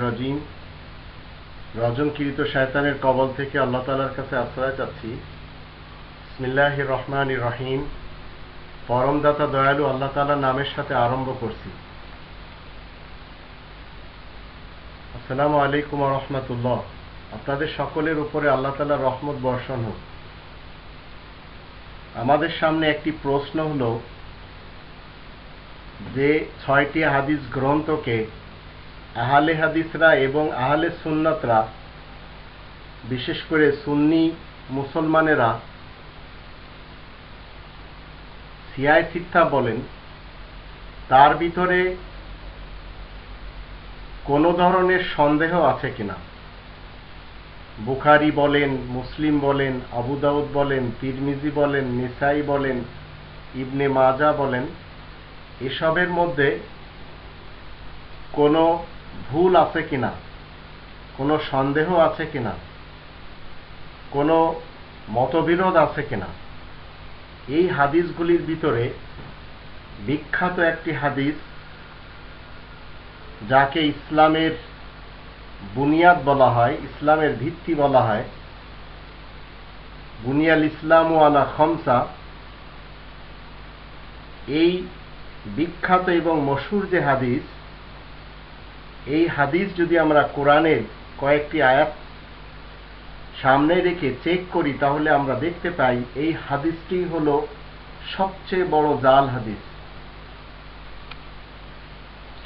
রাজিম। কবল থেকে আল্লাহ তালার কাছে আশ্রয় চাচ্ছি। ইসমিল্লাহ রহমান রহিম। পরমদাতা দয়ালু আল্লাহ নামের সাথে আরম্ভ করছি। আসসালামু আলাইকুম রহমতুল্লাহ। আপনাদের সকলের উপরে আল্লাহ তালার রহমত বর্ষণ হোক। আমাদের সামনে একটি প্রশ্ন হলো যে ছয়টি হাদিস গ্রন্থকে আহলে হাদিসরা এবং আহলে সুন্নতরা, বিশেষ করে সুন্নি মুসলমানেরা সিয়াই সিদ্ধা বলেন, তার ভিতরে কোনো ধরনের সন্দেহ আছে কিনা? বুখারি বলেন, মুসলিম বলেন, আবু দাউদ বলেন, তিরমিজি বলেন, নিসাই বলেন, ইবনে মাজা বলেন এসবের মধ্যে কোনো ভুল আছে কিনা? কোনো সন্দেহ আছে কিনা? কোনো মতবিরোধ আছে কিনা? এই হাদিসগুলির ভিতরে বিখ্যাত একটি হাদিস যাকে ইসলামের বুনিয়াদ বলা হয়, ইসলামের ভিত্তি বলা হয়। বুনিয়াল ইসলাম আলা খমসা। এই বিখ্যাত এবং মশুর যে হাদিস, এই হাদিস যদি আমরা কোরআনের কয়েকটি আয়াত সামনে রেখে চেক করি, তাহলে আমরা দেখতে পাই এই হাদিসটি হল সবচেয়ে বড় জাল হাদিস।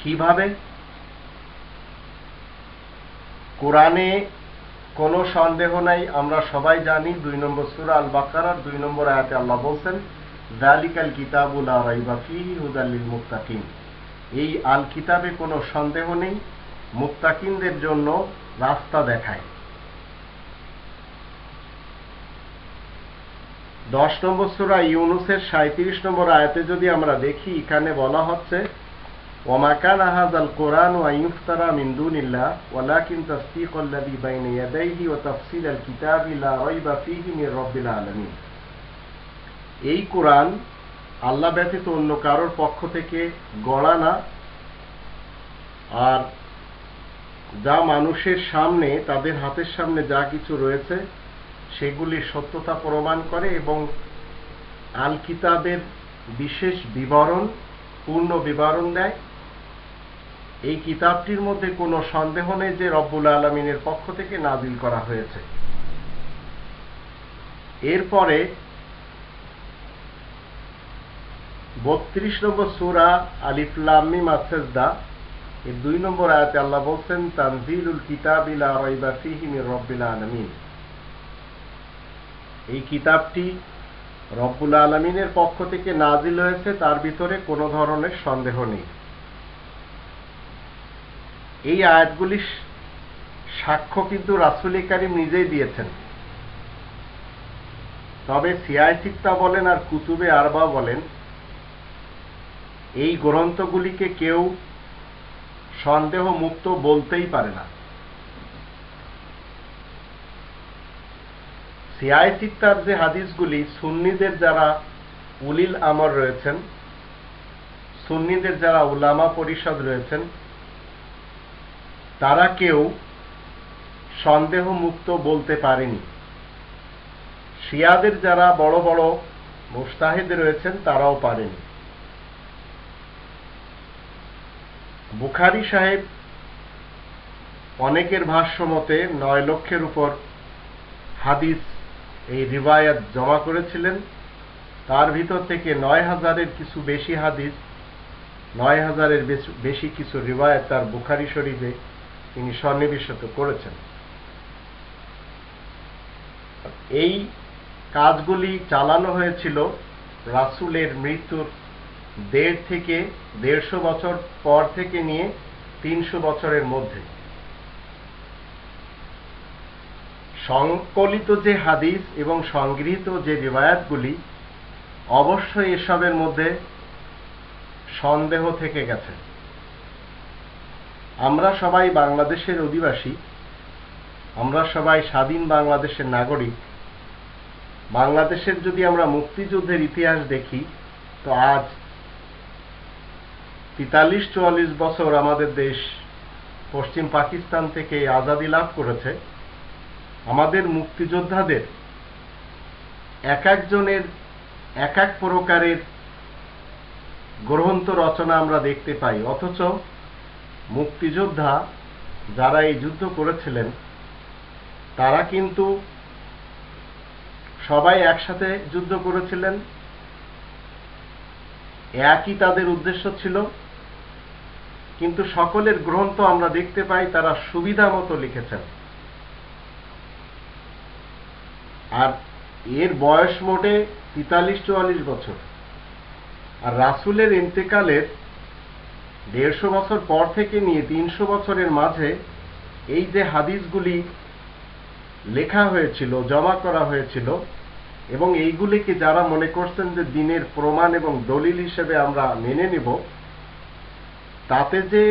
কীভাবে? কোরআনে কোনো সন্দেহ নাই, আমরা সবাই জানি, দুই নম্বর সুরা আল বাকারার দুই নম্বর আয়াতে আল্লাহ বলছেন দালিকাল হুদাল্লিল মুত্তাকিন এই আল কিতাবে কোনো সন্দেহ নেই, মুত্তাকিনদের জন্য রাস্তা দেখায়। দশ নম্বর সুরা ইউনুসের সাঁত্রিশ নম্বর আয়াতে যদি আমরা দেখি, এখানে বলা হচ্ছে ওমাকান আহাজ আল কোরআন ও আইফতারা মিন্দুনিল্লাহ ওয়ালাকিন তাসদিক আল্লাযী বাইনা ইয়াদাইহি ওয়া আল কিতাবি লা রাইবা মির আলামিন। এই কোরআন আল্লাহ ব্যতীত অন্য কারোর পক্ষ থেকে গড়া না। আর যা মানুষের সামনে, তাদের হাতের সামনে যা কিছু রয়েছে সেগুলির সত্যতা প্রমাণ করে এবং আল কিতাবের বিশেষ বিবরণ, পূর্ণ বিবরণ দেয়। এই কিতাবটির মধ্যে কোনো সন্দেহ নেই যে রব্বুল আলমিনের পক্ষ থেকে নাজিল করা হয়েছে। এরপরে বত্রিশ নম্বর সুরা আলিফলামি মাসেজদা এর দুই নম্বর আয়াতে আল্লাহ বলছেন, তানজিলুল রব্বিল আলামিন। এই কিতাবটি রব্বুল আলমিনের পক্ষ থেকে নাজিল হয়েছে, তার ভিতরে কোনো ধরনের সন্দেহ নেই। এই আয়াতগুলি সাক্ষ্য কিন্তু রাসুল কারিম নিজেই দিয়েছেন। তবে সিক্তা বলেন আর কুতুবে আরবা বলেন এই গ্রন্থগুলিকে কেউ সন্দেহ মুক্ত বলতেই পারে না। সিয়াই সিত্তার যে হাদিসগুলি, সুন্নিদের যারা উলিল আমর রয়েছেন, সুন্নিদের যারা উলামা পরিষদ রয়েছেন, তারা কেউ সন্দেহ মুক্ত বলতে পারেনি। শিয়াদের যারা বড় বড় মুস্তাহিদ রয়েছেন, তারাও পারেনি। বুখারি সাহেব অনেকের ভাষ্য মতে নয় লক্ষের উপর হাদিস এই রিবায়াত জমা করেছিলেন। তার ভিতর থেকে নয় হাজারের কিছু বেশি হাদিস, নয় হাজারের বেশি কিছু রিবায়াত তার বুখারি শরীফে তিনি সন্নিবেশিত করেছেন। এই কাজগুলি চালানো হয়েছিল রাসুলের মৃত্যুর দেড় থেকে দেড়শো বছর পর থেকে নিয়ে তিনশো বছরের মধ্যে। সংকলিত যে হাদিস এবং সংগৃহীত যে রিবায়াতগুলি, অবশ্যই এসবের মধ্যে সন্দেহ থেকে গেছে। আমরা সবাই বাংলাদেশের অধিবাসী, আমরা সবাই স্বাধীন বাংলাদেশের নাগরিক। বাংলাদেশের যদি আমরা মুক্তিযুদ্ধের ইতিহাস দেখি, তো আজ তেতাল্লিশ, চুয়াল্লিশ বছর আমাদের দেশ পশ্চিম পাকিস্তান থেকে আজাদি লাভ করেছে। আমাদের মুক্তিযোদ্ধাদের এক একজনের এক এক প্রকারের গ্রন্থ রচনা আমরা দেখতে পাই। অথচ মুক্তিযোদ্ধা যারা এই যুদ্ধ করেছিলেন, তারা কিন্তু সবাই একসাথে যুদ্ধ করেছিলেন। একই তাদের উদ্দেশ্য ছিল কিন্তু সকলের গ্রন্থ আমরা দেখতে পাই, তারা সুবিধা মতো লিখেছেন। আর এর বয়স মোটে তেতাল্লিশ চুয়াল্লিশ বছর। আর রাসুলের ইন্তেকালের দেড়শো বছর পর থেকে নিয়ে তিনশো বছরের মাঝে এই যে হাদিসগুলি লেখা হয়েছিল, জমা করা হয়েছিল, এবং এইগুলিকে যারা মনে করছেন যে দিনের প্রমাণ এবং দলিল হিসেবে আমরা মেনে নিব তাতে যে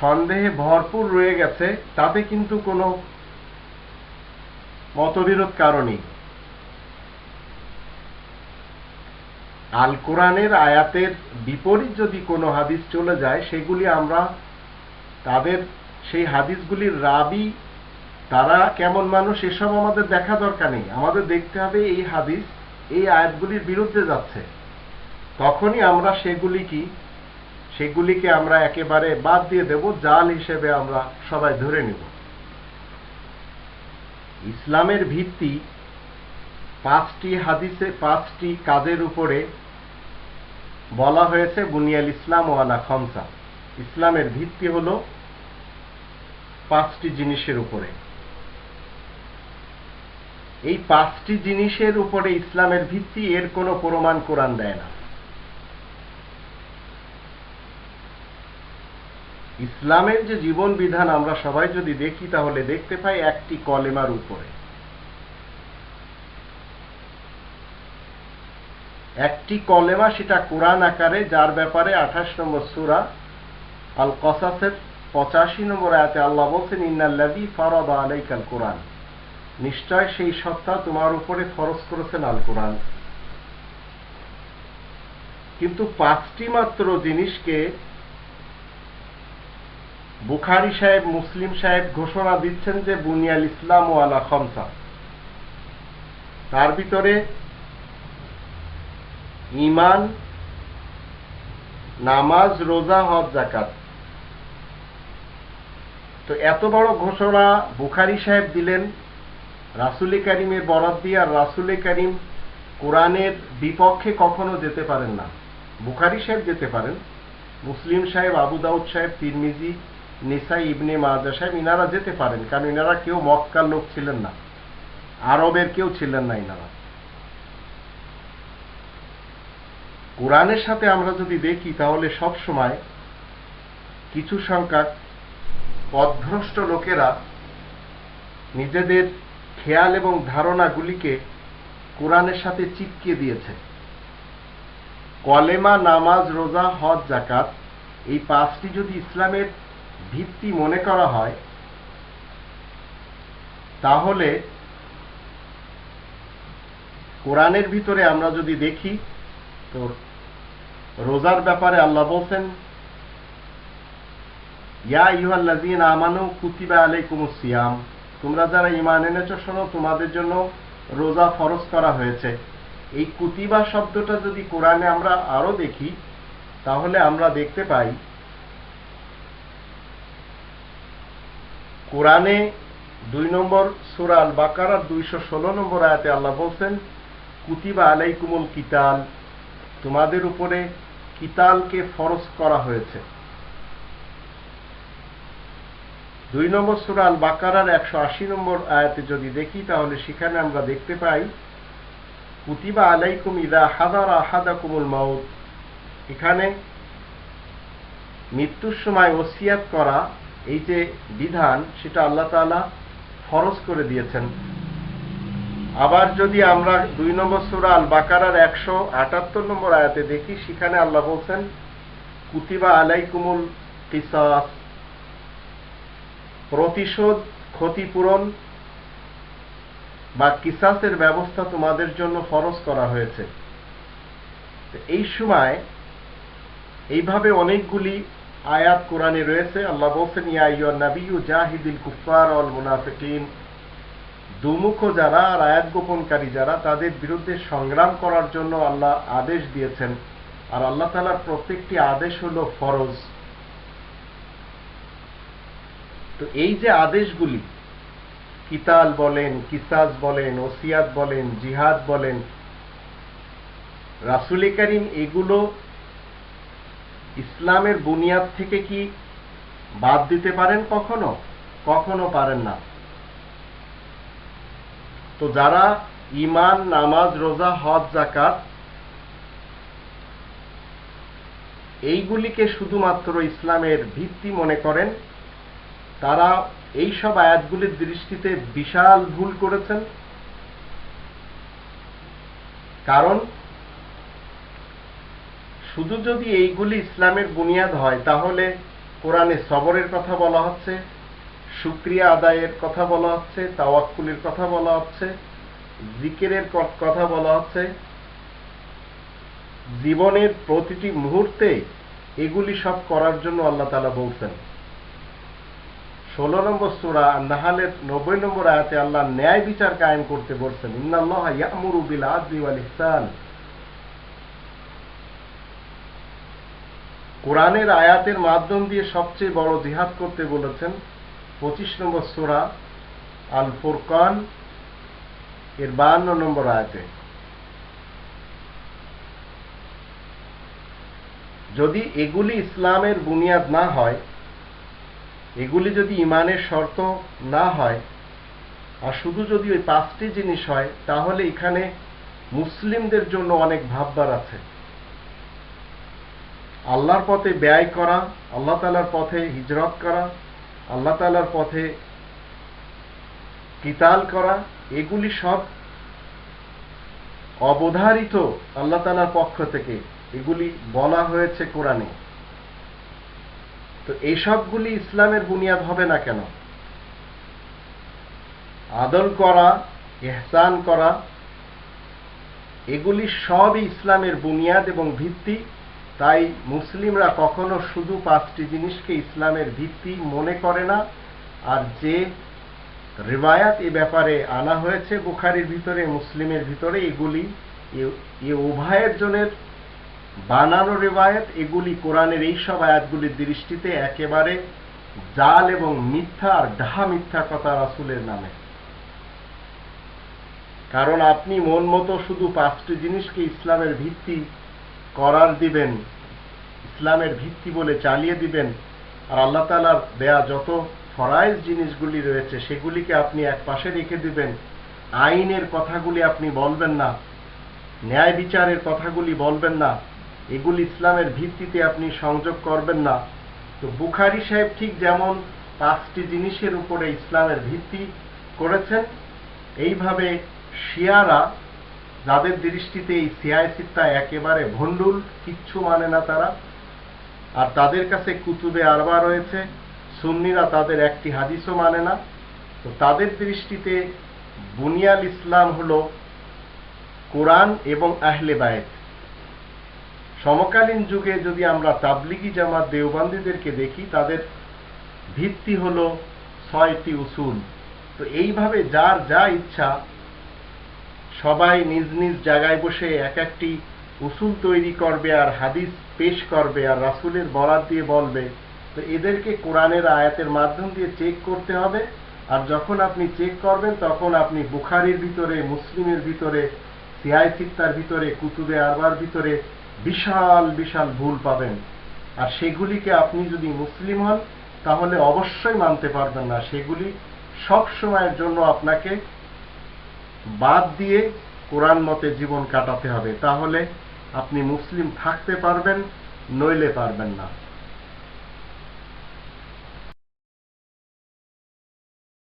সন্দেহে ভরপুর রয়ে গেছে, তাতে কিন্তু কোনো মতবিরোধ কারণই আল কোরআনের আয়াতের বিপরীত যদি কোনো হাদিস চলে যায়, সেগুলি আমরা তাদের, সেই হাদিসগুলির রাবি, তারা কেমন মানুষ, এসব আমাদের দেখা দরকার নেই। আমাদের দেখতে হবে এই হাদিস, এই আয়াতগুলির বিরুদ্ধে যাচ্ছে। তখনই আমরা সেগুলি কি সেগুলিকে আমরা একেবারে বাদ দিয়ে দেব, জাল হিসেবে আমরা সবাই ধরে নিব। ইসলামের ভিত্তি পাঁচটি হাদিসে, পাঁচটি কাজের উপরে বলা হয়েছে, বুনিয়াল ইসলাম ওয়ালা খমসা। ইসলামের ভিত্তি হল পাঁচটি জিনিসের উপরে। এই পাঁচটি জিনিসের উপরে ইসলামের ভিত্তি, এর কোনো প্রমাণ কোরআন দেয় না। ইসলামের যে জীবন বিধান আমরা সবাই যদি দেখি, তাহলে দেখতে পাই একটি কলেমার উপরে। একটি কলেমা সেটা কোরআন আকারে, যার ব্যাপারে আঠাশ নম্বর সুরা আল কসাসের পঁচাশি নম্বর আয়াতে আল্লাহ বলছেন ইন্নাল্লাদি ফরদ আলাইকাল কোরআন। নিশ্চয় সেই সত্তা তোমার উপরে ফরজ করেছেন আল কোরআন কিন্তু পাঁচটি মাত্র জিনিসকে বুখারি সাহেব, মুসলিম সাহেব ঘোষণা দিচ্ছেন যে বুনিয়াল ইসলাম ও আলা খমসা। তার ভিতরে ইমান নামাজ, রোজা, হজ জাকাত তো এত বড় ঘোষণা বুখারি সাহেব দিলেন রাসুলে কারিমের বরাদ দিয়ে, আর রাসুলে কারিম কোরআনের বিপক্ষে কখনো যেতে পারেন না। বুখারি সাহেব যেতে পারেন, মুসলিম সাহেব, আবু দাউদ সাহেব, তিরমিজি নিসাই ইবনে মাজা সাহেব, ইনারা যেতে পারেন, কারণ ইনারা কেউ মক্কার লোক ছিলেন না। আরবের কেউ ছিলেন না ইনারা। কোরআনের সাথে আমরা যদি দেখি, তাহলে সব সময় কিছু সংখ্যক পদভ্রষ্ট লোকেরা নিজেদের খেয়াল এবং ধারণাগুলিকে কোরআনের সাথে চিপকে দিয়েছে। কলেমা, নামাজ, রোজা, হজ জাকাত এই পাঁচটি যদি ইসলামের ভিত্তি মনে করা হয়, তাহলে কোরআনের ভিতরে আমরা যদি দেখি, তো রোজার ব্যাপারে আল্লাহ বলছেন, ইয়া ইহাল্লাজিন আমানু কুতিবা আলাইকুম সিয়াম। তোমরা যারা ইমান এনেছো, শোনো, তোমাদের জন্য রোজা ফরজ করা হয়েছে। এই কুতিবা শব্দটা যদি কোরআনে আমরা আরও দেখি, তাহলে আমরা দেখতে পাই কোরআনে দুই নম্বর সুরা আল বাকারার দুইশো ষোলো নম্বর আয়াতে আল্লাহ বলছেন, কুতিবা আলাইকুমুল কিতাল, তোমাদের উপরে কিতালকে ফরজ করা হয়েছে। দুই নম্বর সুরা আল বাকারার একশো আশি নম্বর আয়াতে যদি দেখি, তাহলে সেখানে আমরা দেখতে পাই, কুতিবা আলাইকুম ইদা হাদার আহাদা কুমুল মাউত, এখানে মৃত্যুর সময় ওসিয়াত করা এই যে বিধান, সেটা আল্লাহ তালা ফরজ করে দিয়েছেন। আবার যদি আমরা দুই নম্বর সুরা আল বাকারার একশো আটাত্তর নম্বর আয়াতে দেখি, সেখানে আল্লাহ বলছেন, কুতিবা আলাইকুমুল কিসাস। প্রতিশোধ ক্ষতিপূরণ বা কিসাসের ব্যবস্থা তোমাদের জন্য ফরজ করা হয়েছে। এই সময় এইভাবে অনেকগুলি আয়াত কোরআনে রয়েছে, আল্লাহ বলছেন, ইয়া ইয়া জাহিদিল কুফার অল মুনাফিকিন। দুমুখ যারা আর আয়াত গোপনকারী যারা, তাদের বিরুদ্ধে সংগ্রাম করার জন্য আল্লাহ আদেশ দিয়েছেন। আর আল্লাহ তালার প্রত্যেকটি আদেশ হলো ফরজ। তো এই যে আদেশগুলি, কিতাল বলেন কিসাজ বলেন, ওসিয়াত বলেন, জিহাদ বলেন, রাসুল করিম এগুলো ইসলামের বুনিয়াদ থেকে কি বাদ দিতে পারেন কখনো? কখনো পারেন না। তো যারা ইমান নামাজ, রোজা, হজ জাকাত এইগুলিকে শুধুমাত্র ইসলামের ভিত্তি মনে করেন, তারা এই সব আয়াতগুলির দৃষ্টিতে বিশাল ভুল করেছেন। কারণ শুধু যদি এইগুলি ইসলামের বুনিয়াদ হয়, তাহলে কোরআনে সবরের কথা বলা হচ্ছে সুক্রিয়া আদায়ের কথা বলা হচ্ছে, তাওয়াক্কুলের কথা বলা হচ্ছে, জিকেরের কথা বলা হচ্ছে। জীবনের প্রতিটি মুহূর্তে এগুলি সব করার জন্য আল্লাহ তালা বলছেন। ষোলো নম্বর সুরা নাহালের নব্বই নম্বর আয়াতে আল্লাহ ন্যায় বিচার কায়েম করতে বলছেন, ইন্নাল্লাহ ইয়ামুরু বিল আদলি ওয়াল ইহসান। কোরআনের আয়াতের মাধ্যম দিয়ে সবচেয়ে বড় জিহাদ করতে বলেছেন পঁচিশ নম্বর সুরা আল ফুরকান এর বাহান্ন নম্বর আয়াতে। যদি এগুলি ইসলামের বুনিয়াদ না হয়, এগুলি যদি ইমানের শর্ত না হয়, আর শুধু যদি ওই পাঁচটি জিনিস হয়, তাহলে এখানে মুসলিমদের জন্য অনেক ভাববার আছে। আল্লাহর পথে ব্যয় করা, আল্লাহ তালার পথে হিজরত করা, আল্লাহ তালার পথে কিতাল করা, এগুলি সব অবধারিত আল্লাহ তালার পক্ষ থেকে। এগুলি বলা হয়েছে কোরআনে। তো এই সবগুলি ইসলামের বুনিয়াদ হবে না কেন? আদল করা, এহসান করা, এগুলি সবই ইসলামের বুনিয়াদ এবং ভিত্তি। তাই মুসলিমরা কখনো শুধু পাঁচটি জিনিসকে ইসলামের ভিত্তি মনে করে না, আর যে রিবায়াত এ ব্যাপারে আনা হয়েছে বুখারির ভিতরে, মুসলিমের ভিতরে, এগুলি এ উভয়ের জনের বানানো রেবায়ত এগুলি কোরআনের এই সব আয়াতগুলির দৃষ্টিতে একেবারে জাল এবং মিথ্যা আর ডাহা মিথ্যা কথা রাসুলের নামে। কারণ আপনি মন মতো শুধু পাঁচটি জিনিসকে ইসলামের ভিত্তি করার দিবেন, ইসলামের ভিত্তি বলে চালিয়ে দিবেন, আর আল্লাহ তালার দেয়া যত ফরাইজ জিনিসগুলি রয়েছে, সেগুলিকে আপনি এক পাশে রেখে দিবেন। আইনের কথাগুলি আপনি বলবেন না, ন্যায় বিচারের কথাগুলি বলবেন না, এগুলি ইসলামের ভিত্তিতে আপনি সংযোগ করবেন না। তো বুখারি সাহেব ঠিক যেমন পাঁচটি জিনিসের উপরে ইসলামের ভিত্তি করেছেন, এইভাবে শিয়ারা যাদের দৃষ্টিতে এই সিয়ায় সিত্তা একেবারে ভণ্ডুল, কিচ্ছু মানে না তারা। আর তাদের কাছে কুতুবে আরবা রয়েছে, সুন্নিরা তাদের একটি হাদিসও মানে না। তো তাদের দৃষ্টিতে বুনিয়াল ইসলাম হল কোরআন এবং আহলে বায়েত সমকালীন যুগে যদি আমরা তাবলিগি জামাত দেওবান্দিদেরকে দেখি, তাদের ভিত্তি হল ছয়টি উসুল। তো এইভাবে যার যা ইচ্ছা সবাই নিজ নিজ জায়গায় বসে এক একটি উসুল তৈরি করবে আর হাদিস পেশ করবে আর রাসুলের বরাদ দিয়ে বলবে। তো এদেরকে কোরআনের আয়াতের মাধ্যম দিয়ে চেক করতে হবে। আর যখন আপনি চেক করবেন, তখন আপনি বুখারির ভিতরে, মুসলিমের ভিতরে সিয়াই সিত্তার ভিতরে, কুতুবে আরবার ভিতরে বিশাল বিশাল ভুল পাবেন। আর সেগুলিকে আপনি যদি মুসলিম হন, তাহলে অবশ্যই মানতে পারবেন না। সেগুলি সব সময়ের জন্য আপনাকে বাদ দিয়ে কোরআন মতে জীবন কাটাতে হবে। তাহলে আপনি মুসলিম থাকতে পারবেন, নইলে পারবেন না।